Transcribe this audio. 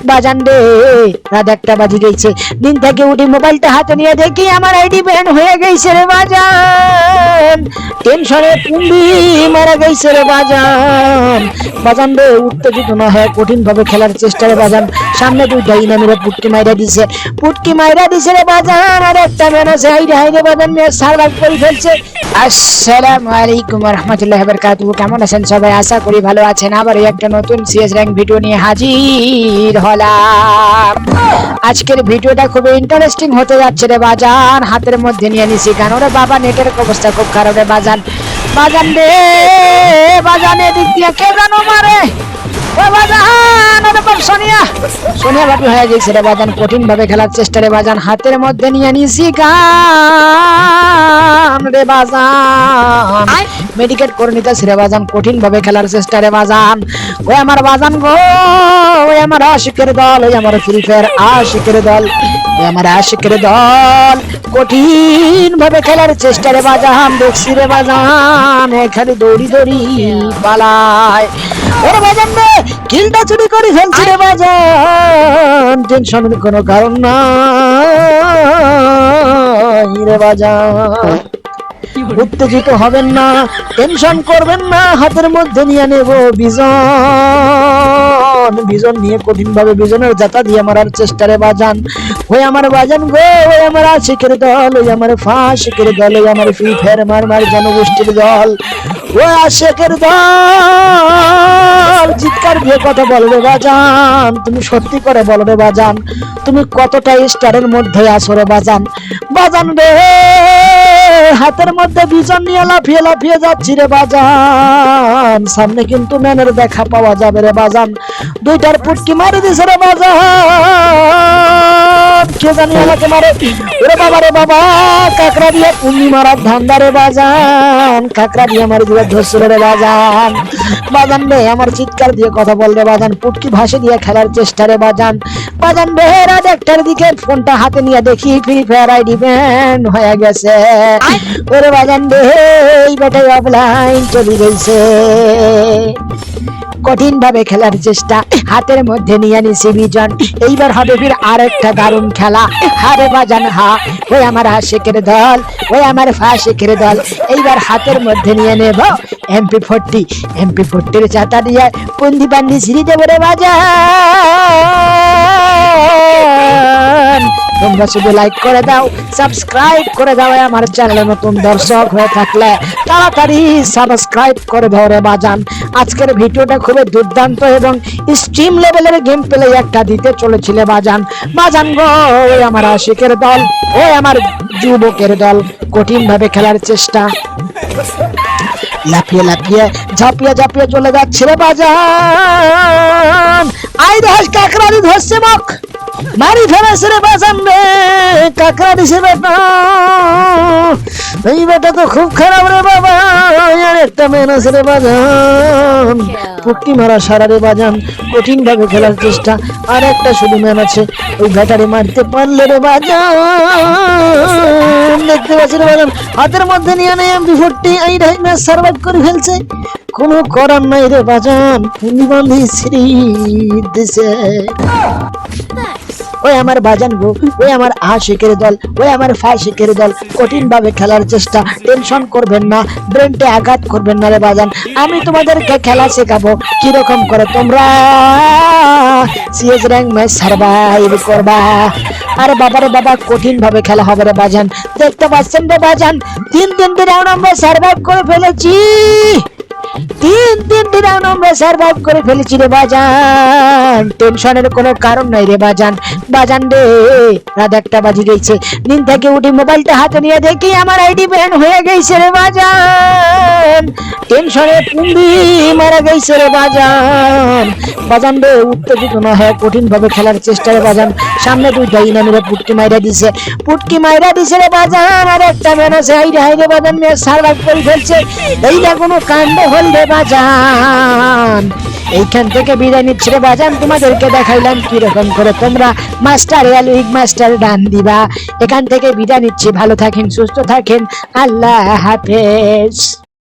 বাজান রে রাত একটা বাজি গেছে। দিন থেকে উঠি মোবাইলটা হাতে নিয়ে দেখি আমার আইডি ব্যান হয়ে গেছে রে বাজান। টেনশনে পুন্ডি মারা গেছে রে বাজান। বাজান রে উত্তেজিত না, হয় কঠিন ভাবে খেলার চেষ্টা রে বাজান। সামনে দুইটা ইনামিরে পুটকি মাইরা দিছে। পুটকি মাইরা দিছে রে বাজান, আর একটা ম্যান আছে হাইরে হাইরে বাজান নিয়ে সার্ভাইভ করে ফেলছে। আসসালামু আলাইকুম রহমতুল্লাহ বরকাতুহু। কেমন আছেন সবাই? আশা করি ভালো আছেন। আবার একটা নতুন সিএস র্যাঙ্ক ভিডিও নিয়ে হাজির হলাম। আজকের ভিডিওটা খুব ইন্টারেস্টিং হতে যাচ্ছে রে বাজান। হাতের মধ্যে নিয়ে নিছি কেন রে বাবা? নেটের অবস্থা খুব খারাপ রে বাজান। বাজান রে, বাজান এদিক দিয়ে কে জানো মারে। সোনিয়া। বাপি হয়ে গেছে রে বাজান কঠিন ভাবে খেলার চেষ্টা রে বাজান হাতের মধ্যে নিয়ে নিছি গান রে বাজান। মেডিকেট করে নিতেছি রে বাজান কঠিন ভাবে খেলার চেষ্টা রে বাজান। ওই আমার বাজান গো ওই আমার আশিকের দল ওই আমার ফ্রি ফায়ার আশিকের দল ওই আমার আশিকের দল। কঠিন ভাবে খেলার চেষ্টা রে বাজান দেখছি রে বাজান এখানে দৌড়ি দৌড়ি পালায়। ওরে বাজান রে কিলটা চুরি করে ফেলছি রে বাজান। টেনশনের কোনো কারণ না রে বাজান। উত্তেজিত হবেন না টেনশন করবেন না হাতের মধ্যে নিয়ে নেব বিজন। বিজন নিয়ে কঠিন ভাবে বিজনের জাতা দিয়ে মারার চেষ্টারে বাজান। ওই আমার বাজান গো ওই আমার আশিকের দল ওই আমার ফাঁসিকের দল ওই আমার ফ্রি ফায়ার মার মার জনগোষ্ঠীর দল। ওই আশেকের দল দিয়ে কথা বলো রে বাজান। তুমি সত্যি করে বলো রে বাজান। তুমি কতটা স্টারের মধ্যে আসো রে বাজান। বাজান রে, হাতের মধ্যে বিজন নিয়ে লাফিয়ে লাফিয়ে যাচ্ছি রে বাজান। সামনে কিন্তু ম্যানের দেখা পাওয়া যাবে রে বাজান। দুইটার পুটকি মারি দিছে রে বাজান। কে জানি আমাকে মারে। ওরে বাবা রে বাবা, কাকড়া দিয়ে মারার ধান্দা রে বাজান, কাকড়া দিয়ে আমার দিবে ধরছিল রে বাজান। বাজান রে আমার চিৎকার দিয়ে কথা বল রে বাজান, পুটকি ভাসে দিয়ে খেলার চেষ্টা রে বাজান। বাজান রে রাত একটার দিকে ফোনটা হাতে নিয়ে দেখি ফ্রি ফায়ার আইডি ব্যান হয়ে গেছে। ওরে বাজান রে এই বেটাই অফলাইন চলে গেছে। কঠিন ভাবে খেলার চেষ্টা হাতের মধ্যে নিয়ে নিছি বিজন। এইবার হবে ফির আরেকটা দারুণ খেলা। হারে বাজান হা, ওই আমার হাসিকের দল, ওই আমার ফাশেকের দল। এইবার হাতের মধ্যে নিয়ে নেব এমপি ফোরটি এমপি ফোরটির চাতা দিয়ে পন্দি বান্দি সিঁড়ি দেবো রে বাজান। তোমরা শুধু লাইক করে দাও সাবস্ক্রাইব করে দাও আমার চ্যানেলে নতুন দর্শক হয়ে থাকলে। তাড়াতাড়ি সাবস্ক্রাইব করে দাও রে বাজান। আজকের ভিডিওটা খুবই দুর্দান্ত এবং স্ট্রিম লেভেলের গেম প্লে একটা দিতে চলেছিলে বাজান। বাজান গো, ওই আমার আশিকের দল, ওই আমার যুবকের দল কঠিন ভাবে খেলার চেষ্টা। লাফিয়ে লাফিয়ে, ঝাঁপিয়ে ঝাঁপিয়ে চলে যাচ্ছে রে বাজান। আই ধস কাকরারি ধরছে মুখ। মারি ফেলেছে রে বাজান রে কাকরা দিছে বেটা এই বেটা তো খুব খারাপ রে বাবা আর একটা মেন আছে রে বাজান। পুটকি মারা সারা রে বাজান কঠিন ভাবে খেলার চেষ্টা আর একটা শুধু ম্যান আছে ওই ব্যাটারে মারতে পারলে রে বাজান। দেখতে পাচ্ছি রে বাজান হাতের মধ্যে নিয়ে নেই এমপি ফোরটি এই ম্যাচ সার্ভাইভ করে ফেলছে। কোনো করার নাই রে বাজান পুনি বান্ধি শ্রী দিছে ওই আমার বাজান গো, ওই আমার আশিকের দল, ওই আমার ফাশিকের দল কঠিন ভাবে খেলার চেষ্টা, টেনশন করবেন না, ব্রেনটে আঘাত করবেন না রে বাজান। আমি তোমাদেরকে খেলা শেখাবো, কীরকম করে তোমরা সিএস র্যাঙ্ক ম্যাচ সার্ভাইভ করবা। আরে বাবারে বাবা কঠিন ভাবে খেলা হবে রে বাজান। দেখতে পাচ্ছেন রে বাজান, তিন তিনটে রাউন্ড আমরা সার্ভাইভ করে ফেলেছি। তিন তিনটি রাউন্ড আমরা সার্ভাইভ করে ফেলেছি রে বাজান। টেনশনের কোনো কারণ নাই রে বাজান। বাজান রে, রাত একটা বাজি গেছে। দিন থেকে উঠি মোবাইলটা হাতে নিয়ে দেখি আমার আইডি ব্যান হয়ে গেছে রে বাজান। টেনশনে পুন্ডি মারা গেছে রে বাজান। বাজান রে, উত্তেজিত না হয় কঠিন ভাবে খেলার চেষ্টা রে বাজান। সামনে দুই দাই নামিরে পুটকি মাইরা দিছে। পুটকি মাইরা দিছে রে বাজান, আর একটা ম্যান আছে। হাইরে হাইরে বাজান নিয়ে সার্ভাইভ করে ফেলছে। এইটা কোনো কাণ্ড হল বাজান। এইখান থেকে বিদায় নিচ্ছে রে বাজান, তোমাদেরকে দেখাইলাম কীরকম করে তোমরা মাস্টার উইক মাস্টার ডান দিবা। এখান থেকে বিদায় নিচ্ছি, ভালো থাকেন, সুস্থ থাকেন, আল্লাহ হাফেজ।